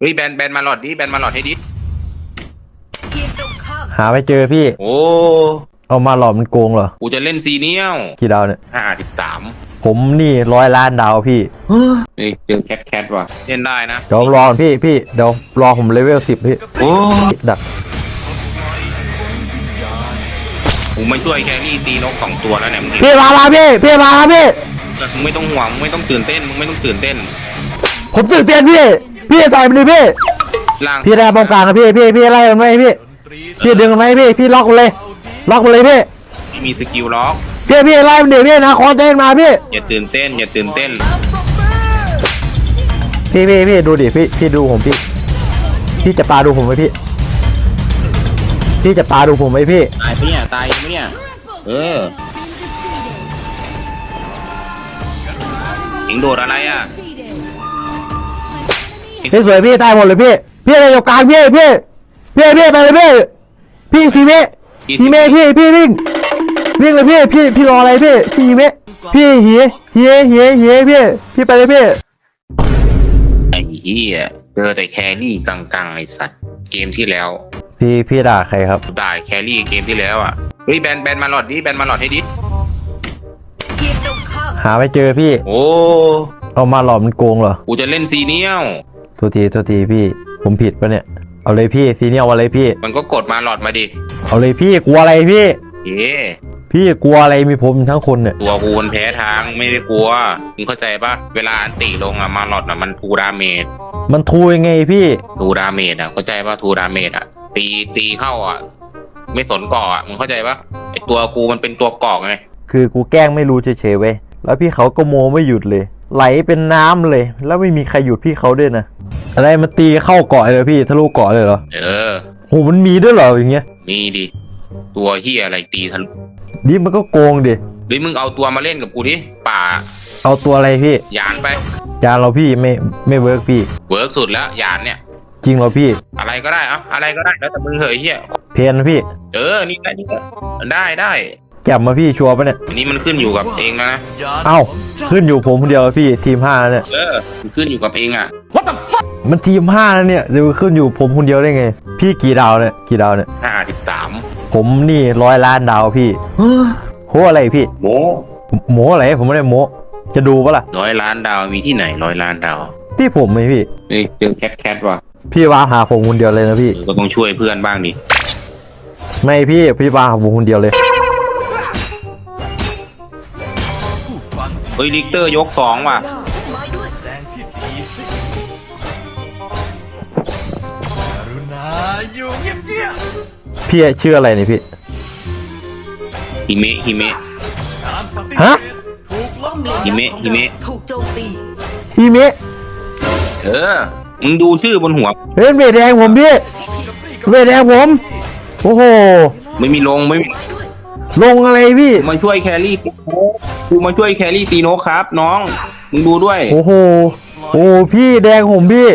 เฮ้ยแบนแบนมาหลอดดิแบนมาหลอดให้ดิทีมตรงข้ามหาไม่เจอพี่ โอ้เอามาหลอมมันโกงเหรอ กูจะเล่นซีเนียลกี่ดาวเนี่ยห้าสิบสามผมนี่ร้อยล้านดาวพี่เฮ้ยเจอแคทแคทว่ะเล่นได้นะเดี๋ยวรอก่อนพี่พี่เดี๋ยวรอผมเลเวลสิบพี่โอ้ดักกูไม่ช่วยแครี่ตีนกสองตัวแล้วเนี่ยมึงพี่มามาพี่พี่มาครับพี่มึงไม่ต้องห่วงมึงไม่ต้องตื่นเต้นมึงไม่ต้องตื่นเต้น ผมตื่นเต้นพี่ พี่ใส่มันดิพี่ ล่างพี่ได้ป้องกันนะพี่พี่พี่ไล่มันไว้พี่ พี่ดึงมันไว้พี่พี่ล็อกมันเลย ล็อกมันเลยพี่ ไม่มีสกิลล็อกพี่พี่ไล่มันเดี๋ยวพี่นะคอนเจนมาพี่ อย่าตื่นเต้น อย่าตื่นเต้น พี่พี่พี่ดูดิพี่พี่ดูผมพี่ พี่จะปาดูผมไหมพี่ พี่จะปาดูผมไหมพี่ ตายปะเนี่ย ตายปะเนี่ย เออ เอ็งโดดอะไรอะ พี่สวยพี่ตายหมดเลยพี่พี่อะไรอยู่กลางพี่พี่พี่พี่ไปเลยพี่พี่ฮีเมะฮีเมะพี่พี่วิ่งวิ่งเลยพี่พี่พี่รออะไรพี่พี่ฮีเมะพี่ฮีฮีฮีฮีพี่พี่ไปเลยพี่ไอ้เหี้ยเจอแต่แครี่กังๆไอสัตว์เกมที่แล้ว พี่พี่ด่าใครครับด่าแครี่เกมที่แล้วอะเฮ้ยแบนแบนมาหลอดดิแบนมาหลอดให้ดิทีมตรงข้ามหาไม่เจอพี่ โอ้เอามาหลอมมันโกงเหรอกูจะเล่นซีเนียล โทุทีโทุทีพี่ ผมผิดปะเนี่ย เอาเลยพี่ซีเนียลเอาเลยพี่ มันก็กดมาหลอดมาดิเอาเลยพี่กลัวอะไรพี่ เอ๊ะพี่กลัวอะไรมีผมทั้งคนเนี่ย ตัวกูมันแพ้ทางไม่ได้กลัวมึงเข้าใจปะเวลาอันติลงอะมาหลอดอะมันทูดาเมจมันทูยังไงพี่ ทูดาเมจอะเข้าใจปะทูดาเมจอะตีตีเข้าอะไม่สนเกาะอะมึงเข้าใจปะไอตัวกูมันเป็นตัวเกาะไงคือกูแกล้งไม่รู้เฉยๆเว้ยแล้วพี่เขาก็โมไม่หยุดเลย ไหลเป็นน้ำเลย แล้วไม่มีใครหยุดพี่เขาด้วยนะอะไรมันตีเข้าเกาะเลยพี่ทะลุเกาะเลยเหรอเออโหมันมีด้วยเหรออย่างเงี้ย มีดิตัวเฮียอะไรตีทะลุดิมันก็โกงดิหรือมึงเอาตัวมาเล่นกับกูดิป่า เอาตัวอะไรพี่หยานไปยานเราพี่ไม่ไม่เวิร์กพี่เวิร์กสุดแล้วหยานเนี่ยจริงเหรอพี่ อะไรก็ได้อะอะไรก็ได้แล้วแต่มึงเหยเฮียเพนนะพี่ เออนี่ได้นี่ได้ได้ได้ แก็บมาพี่ชัวร์ปะเนี่ยอันนี้มันขึ้นอยู่กับเองแล้วนะเอ้าขึ้นอยู่ผมคนเดียวแล้วพี่ทีมห้าแล้วเนี่ยเออมันขึ้นอยู่กับเองอะมันทีมห้าแล้วเนี่ยจะขึ้นอยู่ผมคนเดียวได้ไง พี่กี่ดาวเนี่ยกี่ดาวเนี่ยห้าสิบสามผมนี่ร้อยล้านดาวพี่โหอะไรพี่โมโมอะไรผมไม่ได้โมจะดูปะล่ะร้อยล้านดาวมีที่ไหนร้อยล้านดาวที่ผมไหมพี่ นี่เจอแคทแคทว่ะพี่วางหาผมคนเดียวเลยนะพี่เออก็ต้องช่วยเพื่อนบ้างดิไม่พี่พี่วางหาผมคนเดียวเลย เฮ้ยลิกเตอร์ยกสองว่ะไม้ด้วยแรงที่ดีสิกรุณาอยู่เงียบพี่ชื่ออะไรเนี่ยพี่ ฮิเมะฮิเมะๆการปฏิฮะเสธถูกล้มเลล้างฮิเมะฮิเมะถูกโจมตีฮีเมะเออมึงดูชื่อบนหัว เฮ้ยเวทแดงผมพี่เวทแดงผม โอ้โห ไม่มีลงไม่มี ลงอะไรพี่ มาช่วยแครี่กูมาช่วยแครี่ตีโนกครับ น้องมึงดูด้วยโอ้โห โอ้พี่แดงผมพี่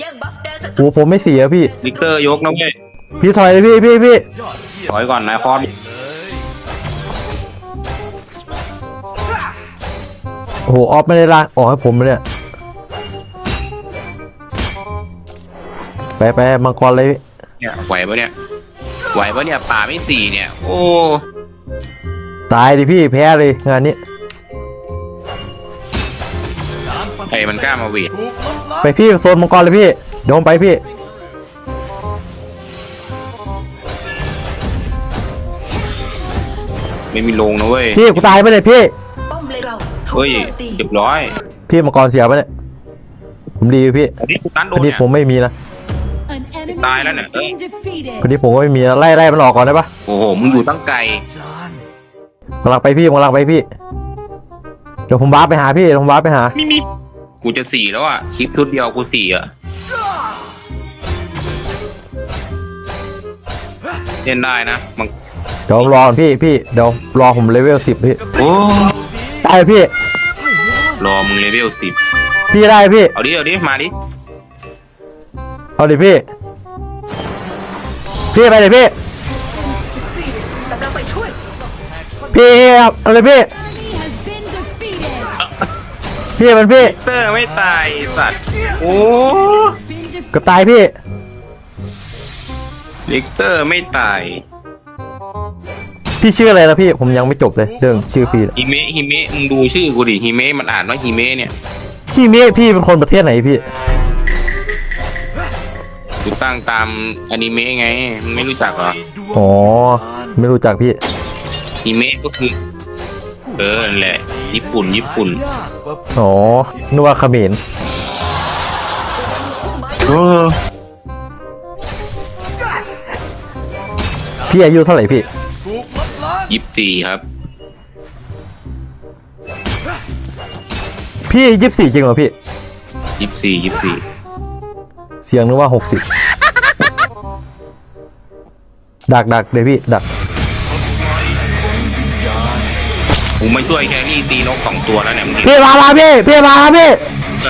แย่งบัฟแดนสักโอ้ผมไม่เสียพี่ ลิกเตอร์ยกนะเว้ยพี่ถอยเลยพี่พี่พี่ยอดเยี่ยมถอยก่อนนายคอนเลยโอ้โหออฟไม่ได้ลากออกให้ผมเลยเนี่ยไปไปมังกรเลยพี่เนี่ยไหวปะเนี่ย ไหวปะเนี่ยป่าไม่สี่เนี่ย โอ้ตายดิพี่แพ้เลยงานนี้การปฏิเสธไอ้มันกล้ามาเวทถูกล้มล้างไปพี่โซนมังกรเลยพี่เดี๋ยวผมไปพี่ ไม่มีลงนะเว้ยพี่กูตายไปเลยพี่ ป้อมเลยเราถูกเฮ้ยโจมตีเรียบร้อยพี่มังกรเสียไปเนี่ยผมดีอยู่พี่อันนี้กูตันโดคนนนี้เนี่ยผมไม่มีนะ An enemy Tái đó nè. has been defeated. คนนี้ผมก็ไม่มีนะไล่ไล่มันออกก่อนได้ปะโอ้โหมึงอยู่ตั้งไกลจานกำลังไปพี่กำลังไปพี่ เดี๋ยวผมวาร์ปไปหาพี่เดี๋ยวผมวาร์ปไปหา มีมีกูจะสี่แล้วอะคลิปชุดเดียวกูสี่อะเล่นได้นะมันเดี๋ยวรอก่อนพี่พี่เดี๋ยวรอผมเลเวลสิบพี่โอ้ได้พี่รอมึงเลเวลสิบพี่ได้พี่เอาดิเอาดิมาดิเอาดิพี่ พี่ไปเลยพี่กำลังไปช่วยพี่เอาเลยพี่ Enemy has been defeated. พี่มันพี่เตอร์ไม่ตายไอ้สัตว์โอ้ Been defeated. เกับตายพี่ลิกเตอร์ไม่ตายพี่ชื่ออะไรนะพี่ผมยังไม่จบเลยเรื่องชื่อพี่เนี่ยฮิเมะฮิเมะมึงดูชื่อกูดิฮิเมะมันอ่านว่าฮิเมะเนี่ยพี่เมฆพี่เป็นคนประเทศไหนพี่ กูตั้งตามอนิเมะไงมึงไม่รู้จักเหรออ๋อ ไม่รู้จักพี่ฮิเมะก็คือ เออนั่นแหละ ญี่ปุ่น ญี่ปุ่นยากกว่าอ๋อนึกว่าเขมรเออพี่อายุเท่าไหร่พี่ถูกลดล้างยี่สิบสี่ครับ พี่ยี่สิบสี่จริงเหรอพี่ ยี่สิบสี่ยี่สิบสี่ เสียงนึกว่าหกสิบดักดักเดี๋ยวพี่ดักกูมาช่วยแครี่ตีนกสองตัวแล้วเนี่ยมึงพี่มามาพี่พี่มาครับพี่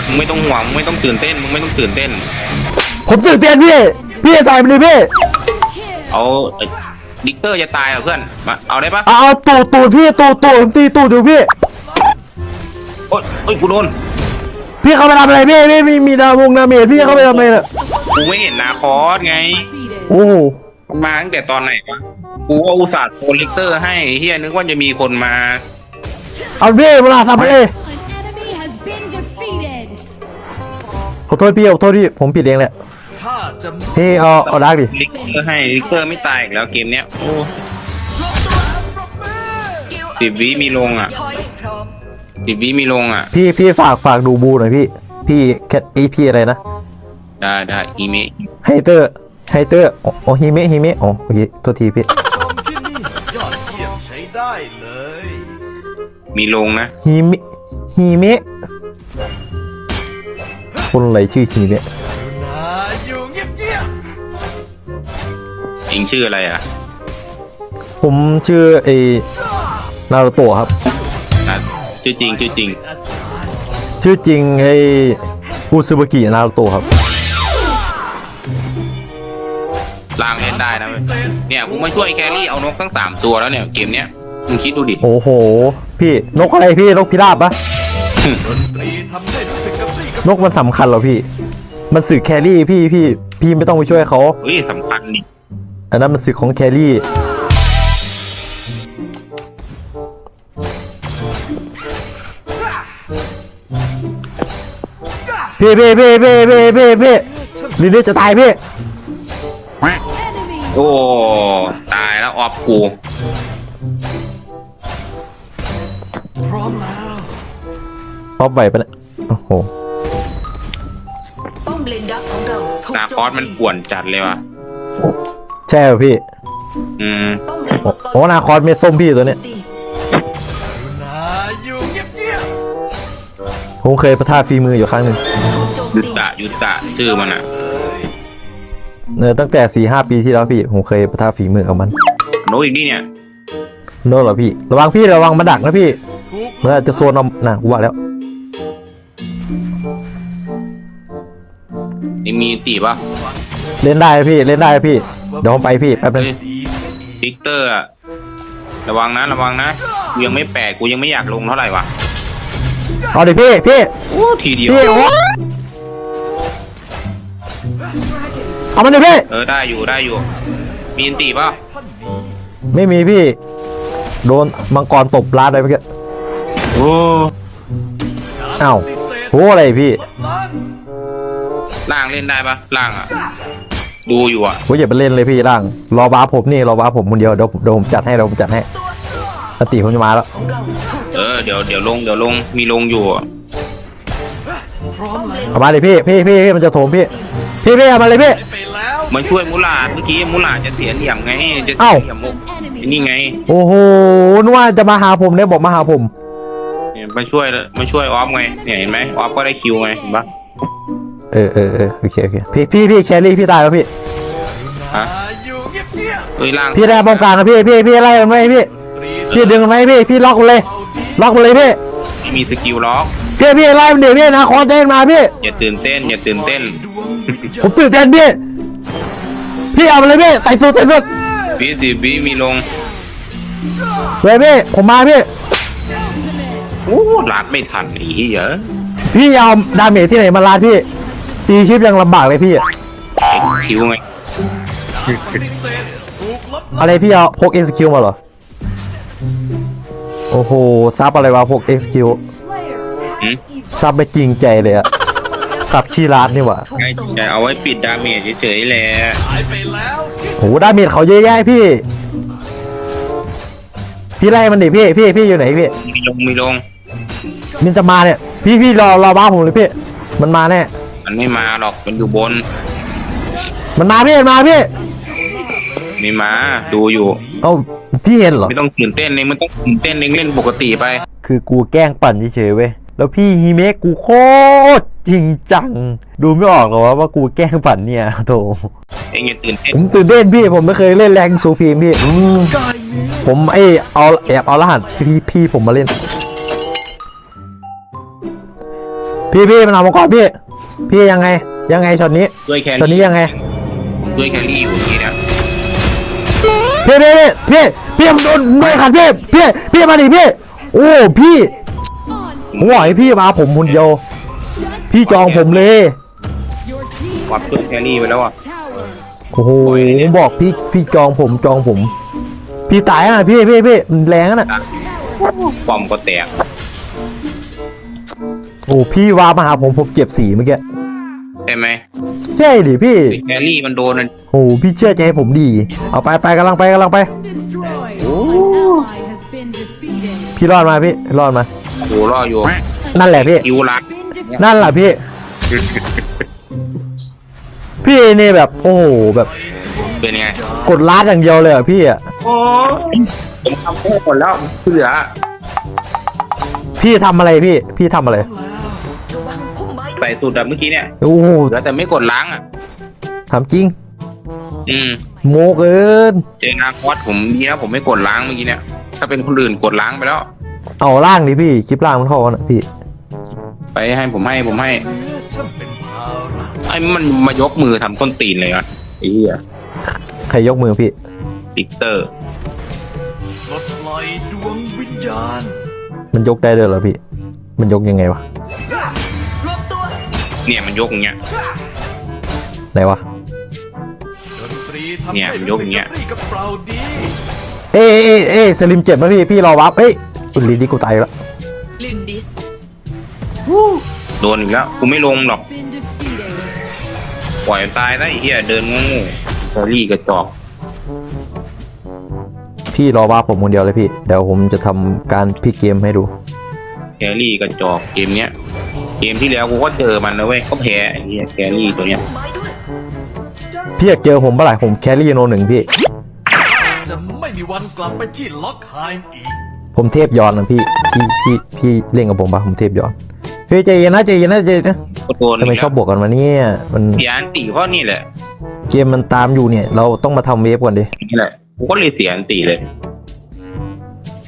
มึงไม่ต้องห่วงมึงไม่ต้องตื่นเต้นมึงไม่ต้องตื่นเต้น ผมตื่นเต้นพี่พี่ใส่ไปเลยพี่เอาเอ้ยดิกเตอร์จะตายเหรอเพื่อนมาเอาได้ปะเอาเอาตูดตูดพี่ตูดตูดผมตีตูดดูพี่โอ๊ยเอ้ยกูโดน พี่เขาไปทำอะไรพี่พี่มีมีดาวงดาเมจพี่เขาไปทำอะไรน่ะกูไม่เห็นนาคอสไง Defeated. โอ้โหมาตั้งแต่ตอนไหนวะกูก็อุตส่าห์โทรลิกเตอร์ให้เฮียนึกว่าจะมีคนมา เอาพี่เวลาทำไปเลย An enemy has been defeated. ขอโทษพี่ขอโทษพี่ผมผิดเองแหละข้าจะพี่เอาเอาดักดิลิกเตอร์ให้ลิกเตอร์ไม่ตายอีกแล้วเกมเนี้ยโอ้สกิลสิบวิมีลงอะถอยพร้อม สิบวิมีลงอะ พี่พี่ฝากฝากดูบูหน่อยพี่ พี่แคทอีพี่อะไรนะ ได้ได้อีเมะไฮเตอร์ ไฮเตอร์อ๋ออ๋อฮิเมะฮิเมะอ๋อโอเคโทษทีพี่ ชมที่นี่ยอดเยี่ยมใช้ได้เลย มีลงนะ ฮิเมะฮิเมะคนอะไรชื่อฮิเมะกรุณาอยู่เงียบเองชื่ออะไรอะ ผมชื่อไอนารูโตะครับนะ ชื่อจริงชื่อจริงๆอาจารย์ชื่อจริงไออุซึบากินารูโตะครับล่างเล่นได้นะเว้ยเนี่ยกูมาช่วยแครี่เอานกทั้งสามตัวแล้วเนี่ยเกมเนี้ยมึงคิดดูดิ โอ้โห พี่นกอะไรพี่นกพิราบปะดนตรีทำให้รู้สึกกระปรี้กระนกมันสำคัญเหรอพี่ มันสื่อแครี่พี่พี่พี่ไม่ต้องไปช่วยเขาเฮ้ยสำคัญนี่อันนั้นมันสื่อของแครี่ พี่พี่พี่พี่พี่พี่พี่ลินนี่จะตายพี่ Enemy โอ้ ตายแล้วออฟกูพร้อมแล้วป๊อปไหวปะเนี่ยโอ้โหป้อมเลนดักของเราถูกนาโจคอสมันป่วนจัดเลยว่ะ ใช่เหรอพี่ อืมป้อมเลนโอ้มังกรโอ้นาคอสเม็ดส้มพี่ตัวเนี้ยตี ผมเคยประท่าฝีมืออยู่ครั้งหนึ่งถูกโจมยุตตีตะยุตตะชื่อมันอะเนอตั้งแต่สี่ห้าปีที่แล้วพี่ ผมเคยประท่าฝีมือกับมันโน้ตอีกนี่เนี่ยโน่นเหรอพี่ ระวังพี่ระวังมันดักนะพี่ๆถูกมันอาจจะโซนเอาน่ะกูว่าแล้วเองมีตีป่ะเล่นได้พี่เล่นได้พี่เดี๋ยวผมไปพี่แป๊บนึงเฮ้ยดีสิอีกวิกเตอร์อะระวังนะระวังนะกูยังไม่แปดกูยังไม่อยากลงเท่าไหร่วะ เอาดิพี่พี่โอ้ทีเดียว พี่โอ้เอามันดิพี่เออได้อยู่ได้อยู่ มีอันตีป่ะท่านนี้ไม่มีพี่ โดนมังกรตบลาดไปเมื่อกี้โอ้อ้าวปฏิเสธโหอะไรพี่ลดล้างล่างเล่นได้ป่ะล่างอะ ดูอยู่อะโอ้ยอย่าไปเล่นเลยพี่ร่าง รอบ้าผมนี่รอบ้าผมคนเดียวเดี๋ยวเดี๋ยวผมจัดให้เดี๋ยวผมจัดให้ สติผมจะมาแล้วของเราถูกโจเอมอเดี๋ยวเดี๋ยวลงเดี๋ยวลงมีลงอยู่อะพร้อมแล้วเอามาเลยพี่พี่พี่พี่มันจะโถมพี่ พี่พี่เอามาเลยพี่ไปแล้วมันช่วยมุลาดเมื่อกี้มุลาดจะเสียเหลี่ยมไงจะเอ้าเสียเหลี่ยมมุก An enemy นี่ไงโอ้โหนึกว่าจะมาหาผมเนี่ยบอกมาหาผม เนี่ยมาช่วยมาช่วยออฟไงเนี่ยเห็นไหมออฟก็ได้คิวไงเห็นปะเออเออเออโอเคโอเคพี่พี่พี่แครี่พี่ตายแล้วพี่ ฮะอาอยู่เงียบเอ้ยล่างพี่ได้ป้องกันนะพี่พี่พี่ไล่มันไหมพี่ๆตรี พี่ดึงมันไหมพี่พี่ล็อกมันเลย ล็อกมันเลยพี่ไม่มีสกิลล็อกพี่พี่ไล่มันเดี๋ยวนี้นะคอนเทนมาพี่อย่าตื่นเต้นอย่าตื่นเต้นดวงวิญญาผมตื่นเต้นพี่พี่เอามาเลยพี่ใส่สุดใส่สุดวิสิบวิมีลงเลยพี่ผมมาพี่โอ้ลัดไม่ทันไอ้เหี้ยพี่ยอมดาเมจที่ไหนมาลาดพี่ ตีชิปยังลำบากเลยพี่คิวไงปฏิเสธถูกลบอะไรพี่เอาพก X Q มาเหรอ โอ้โห ซับอะไรวะพก X Q หืม ซับไม่จริงใจเลยอะซับชีร้านนี่หว่าถูกไงส่งจะเอาไว้ปิดดาเมจเฉยๆแหละหายไปแล้วที่โหดาเมจเขาเยอะแยะพี่ พี่ไล่มันดิพี่พี่พี่อยู่ไหนพี่ มีลงมีลง มันจะมาเนี่ย พี่พี่รอรอบ้าผมเลยพี่ มันมาแน่ มันไม่มาหรอก มันอยู่บน มันมาพี่มันมาพี่ไม่มาดูอยู่ เอ้าพี่เห็นเหรอ ไม่ต้องตื่นเต้นเลยมันต้องตื่นเต้นเองเล่นปกติไป คือกูแกล้งปั่นเฉยๆเว้ย แล้วพี่ฮีเมะกูโคตรจริงจัง ดูไม่ออกหรอวะว่ากูแกล้งปั่นเนี่ยโถเองอย่าตื่นเต้นผมตื่นเต้นพี่ผมไม่เคยเล่นแรงสูพีมพี่อืมผมไอเอาแอบเอารหัสพี่พี่ผมมาเล่น พี่พี่มันเอามาก่อนพี่ พี่ยังไง ยังไงช็อตนี้ช่วยแคช็อตรี่นี้ยังไงช่วยแครี่อยู่นี่นะ พี่พี่พี่พี่พี่มันโดนโดนขัดพี่พี่พี่มาดิพี่โอ้พี่ผมบอกให้พี่มาผมคนเดียวพี่จองผมเลยวัดช่วยแครี่ไปแล้วอะโอ้โหบอกพี่พี่จองผมจองผม พี่ตายนะพี่พี่พี่แรงนะปอมก็แตกโอ้พี่วามาหาผมผมเจ็บสีเมื่อกี้ ใช่ไหมใช่ดิพี่แครี่มันโดนโอ้พี่เชื่อใจผมดี เอาไปไปกำลังไปกำลังไป destroyed. An ally has been defeated. พี่รอดมาพี่รอดมา โอ้รออยู่นั่นแหละพี่ คิวรัด Been defeated. นั่นแหละพี่ พี่นี่แบบโอ้โหแบบเป็นไงกดลาดอย่างเดียวเลยอะพี่อะโอ้ผมทำแค่หมดแล้วที่เหลือพี่ทำอะไรพี่ พี่ทำอะไร ใส่ยสูตรแบบเมื่อกี้เนี่ยโอ้โหเหลือแต่ไม่กดล้างอะทำจริง อืม โมเกิน เจนาคอสผมดีนะผมไม่กดล้างเมื่อกี้เนี่ย ถ้าเป็นคนอื่นกดล้างไปแล้ว เอาล่างดิพี่ คลิปล่างมันเข้ากันอะพี่ ไปให้ผมให้ผมให้ฉันเป็นภาระไอ้มันมายกมือทำต้นตีนเลยอะไอ้เหี้ยใครยกมือพี่ดิกเตอร์ ปลดปล่อยดวงวิญญาณ มันยกได้ด้วยเหรอพี่ มันยกยังไงวะรวมตัว เนี่ยมันยกอย่างเงี้ย ไหนวะ ดนตรีทำเนี่ยให้มันยรู้กสึอกย่างเงี้ยกระปรี้กระเปร่าดีเอ้ยเอ้ยเอ้ยสลิมเจ็บนะพี่พี่รอวับเอ้ยอุยลีดีกูตายแล้วลินดิส โดนอีกแล้วกูไม่ลงหรอก Been defeated. ปล่อยมันตายได้ไอ้เหี้ยเดินงงๆแครี่กระจอกพี่รอวับผมคนเดียวเลยพี่ เดี๋ยวผมจะทำการพลิกเกมให้ดู แครี่กระจอกเกมเนี้ย เกมที่แล้วกูก็เจอมันนะเว้ยก็แพ้ไอ้เหี้ยแครี่ตัวเนี้ยพุ่มไม้ด้วยพี่อยากเจอผมเมื่อไหร่ผมแครี่โนหนึ่งพี่ จะไม่มีวันกลับไปที่ล็อกไฮม์อีก ผมเทพยอนนะพี่พี่พี่พี่เล่นกับผมปะผมเทพยอนพี่ใจเย็นนะใจเย็นนะใจเย็นนะก็โดนทำไมชอบบวกกันมาเนี่ยมันเสียอันตีเพราะนี่แหละเกมมันตามอยู่เนี่ย เราต้องมาทำเวฟก่อนดินี่แหละกูก็เลยเสียอันตีเลย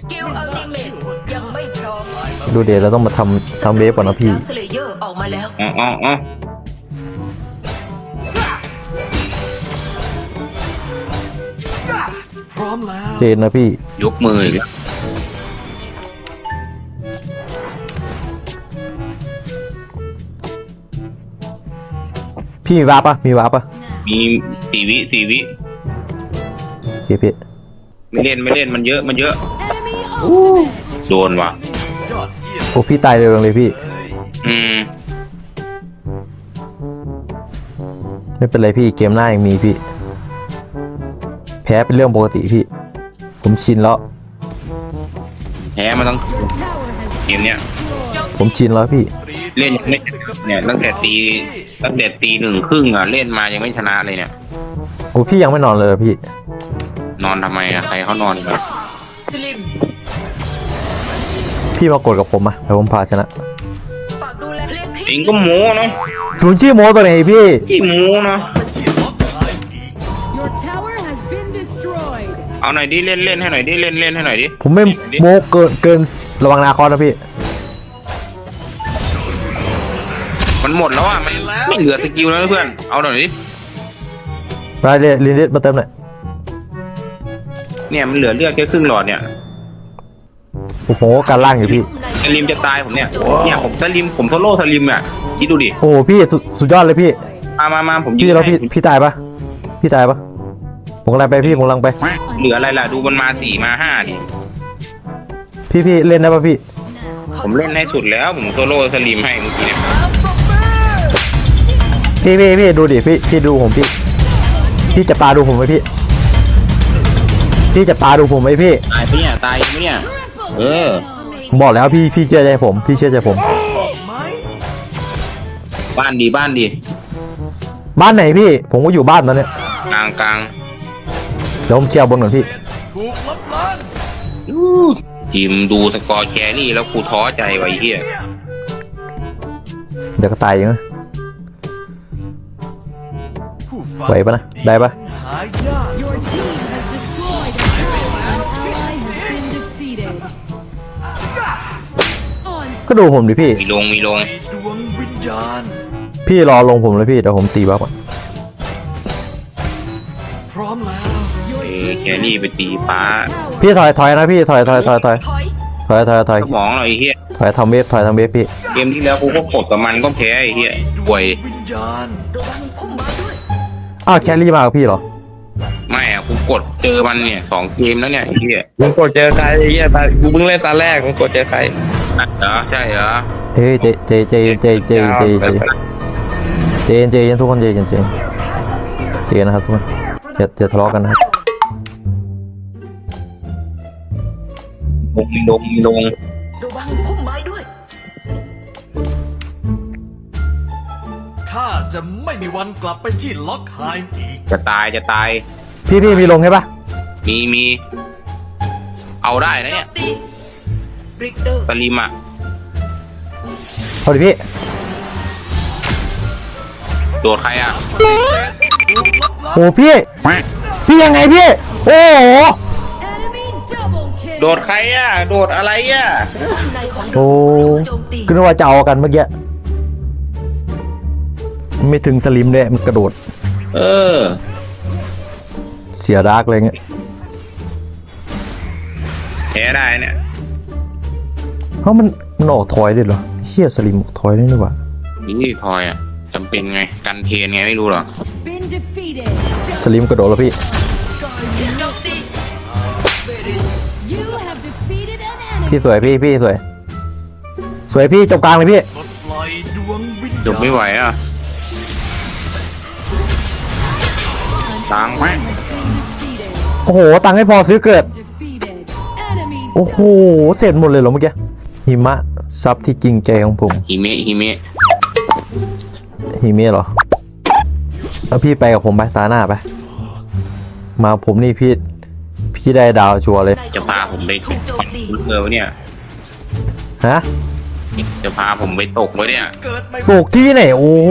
สกิลอัลติเมตยังไม่พร้อมดูเดี๋ยวเราต้องมาทำทำเวฟก่อนนะพี่ ดาร์คสเลเยอร์ออกมาแล้ว อ๋ออ๋ออ๋อพร้อมแล้ว เจนนะพี่ ยกมืออีกแล้วพี่มีวาร์ปปะมีวาร์ปปะมีสี่วิสี่วิโอเคพี่ไม่เล่นไม่เล่นมันเยอะมันเยอะ Enemy ultimate. โดนว่ะยอดเยี่ยมโอ้พี่ตายเร็วจังเลยพี่เลยอืม ไม่เป็นไรพี่เกมหน้ายังมีพี่ แพ้เป็นเรื่องปกติพี่ ผมชินแล้ว แพ้มันต้อง Your tower has เกมเนี้ย ผมชินแล้วพี่ เล่นยังไม่เนี่ยตั้งแต่ตีตั้งแต่ตีหนึ่งครึ่งอะเล่นมายังไม่ชนะเลยเนี่ย โอ้พี่ยังไม่นอนเลยเหรอพี่ นอนทำไมอะใครเขานอนกันสลิม พี่มากดกับผมอะเดี๋ยวผมพาชนะฝากดูแลเล่นพริเองก็โม้เนาะศูนย์ชี้โมตัวไหนพี่ที่โม้เนาะไปที่ล็อกไฮม์อีก Your tower has been destroyed. เอาหน่อยดิเล่นเล่นให้หน่อยดิเล่นเล่นให้หน่อยดิผมไม่โมเกินเกินระวังนาคอสนะพี่มันหมดแล้วอะมันไม่เหลือสกิลแล้วนะเพื่อนเอาหน่อยดิรายเรียนเรียนมาเติมหน่อยเนี่ยมันเหลือเลือดแค่ครึ่งหลอดเนี่ย โอ้โหการล่างอยู่พี่ในสลิมจะตายผมเนี่ยเนี่ยผมสลิมผมโซโล่สลิมอะคิดดูดิโอ้โหพี่สุดสุดยอดเลยพี่ มามามาผมพี่ยืนแล้วพี่ให้พี่ตายปะพี่ตายปะผมกำลังไปพี่ผมกำลังไป เหลืออะไรล่ะดูมันมาสี่มาห้าดิพี่พี่เล่นได้ปะพี่ ผมเล่นให้สุดแล้วผมโซโล่สลิมให้เมื่อกี้เนี่ยพี่พี่พี่ดูดิพี่พี่ดูผมพี่ พี่จะปาดูผมไหมพี่ พี่จะปาดูผมไหมพี่ตายปะเนี่ยตายไหมเนี่ย เออผมบอกแล้วพี่พี่เชื่อใจผม พี่เชื่อใจผม บ้านดีบ้านดีบ้านไหนพี่ ผมก็อยู่บ้านตอนเนี้ยกลางกลางเดี๋ยวผมเคลียร์บนก่อนพี่ ถูกลับล้านทีมดูสกอร์แครี่แล้วกูท้อใจไว้เฮียเดี๋ยวก็ตายเองนะ ผู้ฟังไหวปะนะได้ปะ หายาก ก็ดูผมดิพี่ มีลงมีลงในดวงวิญญาณ พี่รอลงผมเลยพี่เดี๋ยวผมตีบัฟก่อนพร้อมแล้วเอ้ยแครี่ไปตีป้าพี่ถอยถอยนะพี่ถอยถอยถอยถอยถอยถอยถอยถอยสมองเราไอ้เฮียถอยทำเวฟถอยทำเวฟพี่เกมที่แล้วกูก็กดกับมันก็แพ้ไอ้เฮียป่วยวิญญาณระวังพุ่มไม้ด้วยอ้าวแครี่มากับพี่เหรอไม่อะกูกดเจอมันเนี่ยสองเกมแล้วเนี่ยไอ้เฮียมึงกดเจอใครไอ้เหี้ยตากูเพิ่งเล่นตาแรกมึงกดเจอใครอะ เหรอใช่เหรอเฮ้ยเจเจเจเจเจเจเจเจเจเจทุกคนเจเจเจเจนะครับทุกคนอย่าอย่าทะเลาะกันนะครับลงมีลงมีลงระวังพุ่มไม้ด้วย ข้าจะไม่มีวันกลับไปที่ล็อกไฮม์อีก จะตายจะตาย พี่พี่มีลงใช่ปะมีมี เอาได้นะโจเนี่ยมตี ริกเตอร์ สลิมอะเอาดิพี่โดดใครอะโอ้พี่ พี่ยังไงพี่ โอ้โห Enemy double kill. โดดใครอะ โดดอะไรอะในของโอ้โจมตีก็นึกว่าจะเอากันเมื่อกี้ไม่ถึงสลิมเลยมันกระโดดเออ เสียดาร์กอะไรเงี้ยแพ้ได้เนี่ย เพราะมันมันออกถอยด้วยเหรอเฮียสลิมออกถอยได้นี่หว่านี่ทอยอะจำเป็นไงกันเทนไงไม่รู้หรอ Been defeated. สลิมกระโดดแล้วพี่โจมตีเบริส You have defeated an พี่ enemy. สวยพี่พี่สวย สวยพี่จบกลางเลยพี่ปลดปล่อยดวงวิญจบญาณไม่ไหวอะตังไหม Has been defeated. โอ้โห ตังค์ให้พอซื้อเกิด Defeated. Enemy โอ้โห เสร็จหมดเลยเหรอเมื่อกี้ หิมะซับที่จริงใจของผมฮิเมะฮิเมะหิมะเหรอ แล้วพี่ไปกับผมไปตาหน้าไป มาผมนี่พี่ พี่ได้ดาวชัวร์เลย จะพาผมไปตกเออวะเนี่ย ฮะ จะพาผมไปตกวะเนี่ยเกิดไม่ตกที่ไหน โอ้โห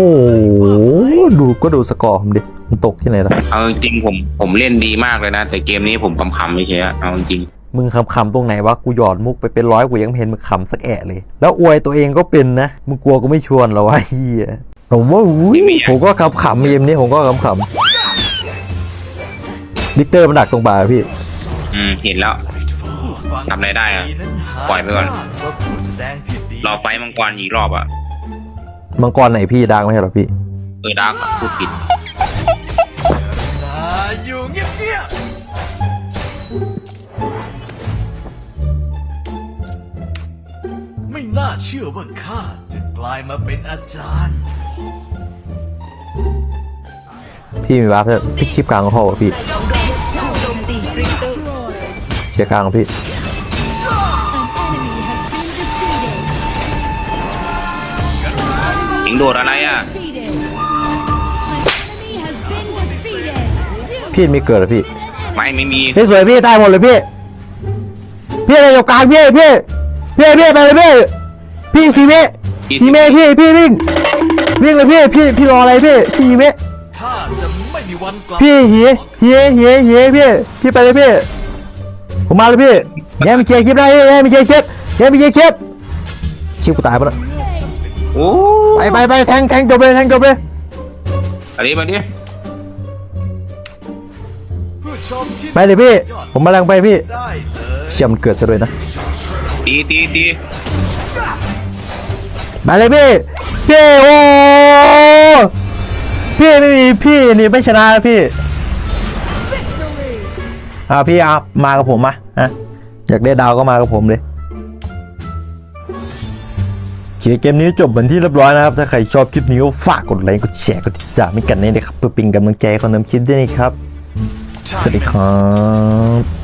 ดูก็ดูสกอร์ผมดิ มันตกที่ไหนล่ะ เอาจริงๆผมผมเล่นดีมากเลยนะ แต่เกมนี้ผมคำๆไม่ใช่อะเอาจริง มึงคำคำๆตรงไหนวะกูหยอดมุกไปเป็นร้อยกูยังไม่เห็นมึงขำสักแอะเลย แล้วอวยตัวเองก็เป็นนะมึงกลัวกูไม่ชวนเหรอวะเฮียผมว่าอุ้ยผมก็ขำขำๆเกมนี้ผมก็ขำขำดิกเตอร์มันดักตรงบ่าพี่ อืมเห็นแล้วผู้ฟังทำอะไรได้อะนั้นหาปล่อยไปก่อนยว่าผู้แสดงที่ดีรอไฟมังกรอีกรอบอะมังกรไหนพี่ดังไม่ใช่เหรอพี่เออดาร์กอะพูดผิดนาอยู่เงียบ ไม่น่าเชื่อว่าข้าจะกลายมาเป็นอาจารย์ พี่มีวาร์ปด้วยพี่คลิปกลางก็พอวะพี่โจมตีโจมตีริกเตอร์ destroyed. เคลียร์กลางพี่ An enemy has been defeated. เอ็งโดดอะไรอะ Defeated. An enemy has been defeated. พี่มีเกิดเหรอพี่ ไม่ไม่มี พี่สวยพี่ตายหมดเลยพี่ พี่อะไรอยู่กลางพี่พี่ พี่พี่ไปเลยพี่พี่คีเมะคีเมะพี่พี่วิ่งวิ่งเลยพี่พี่พี่รออะไรพี่พี่คีเมะข้าจะไม่มีวันกลับพี่เฮียเฮียเฮียเฮียพี่พี่ไปเลยพี่ผมมาเลยพี่แย่มีเคลียร์คลิปได้พี่แย่มีเคลียร์คลิปแย่มีเคลียร์คลิปคลิปกูตายปะเนี่ยโอ้ไปไปไปแทงแทงจบเลยแทงจบเลยอะไรมาดิผู้ชมที่ไปเลยพี่ ผมมาแรงไปพี่ได้เลยเชี่ยมนเกิดซะด้วยนะ ตีตีตีมาเลยพี่ พี่โอ้พี่ไม่มีพี่นี่ไม่ชนะพี่อ่าพี่เอามากับผมมาฮะอยากได้ดาวก็มากับผมเลยเคเกมนี้จบเป็นที่เรียบร้อยนะครับ ถ้าใครชอบคลิปนี้ก็ฝากกดไลค์กดแชร์กดติดตามให้กันด้วยนะครับ เพื่อเป็นกำลังใจคนทำคลิปด้วยนะครับ สวัสดีครับ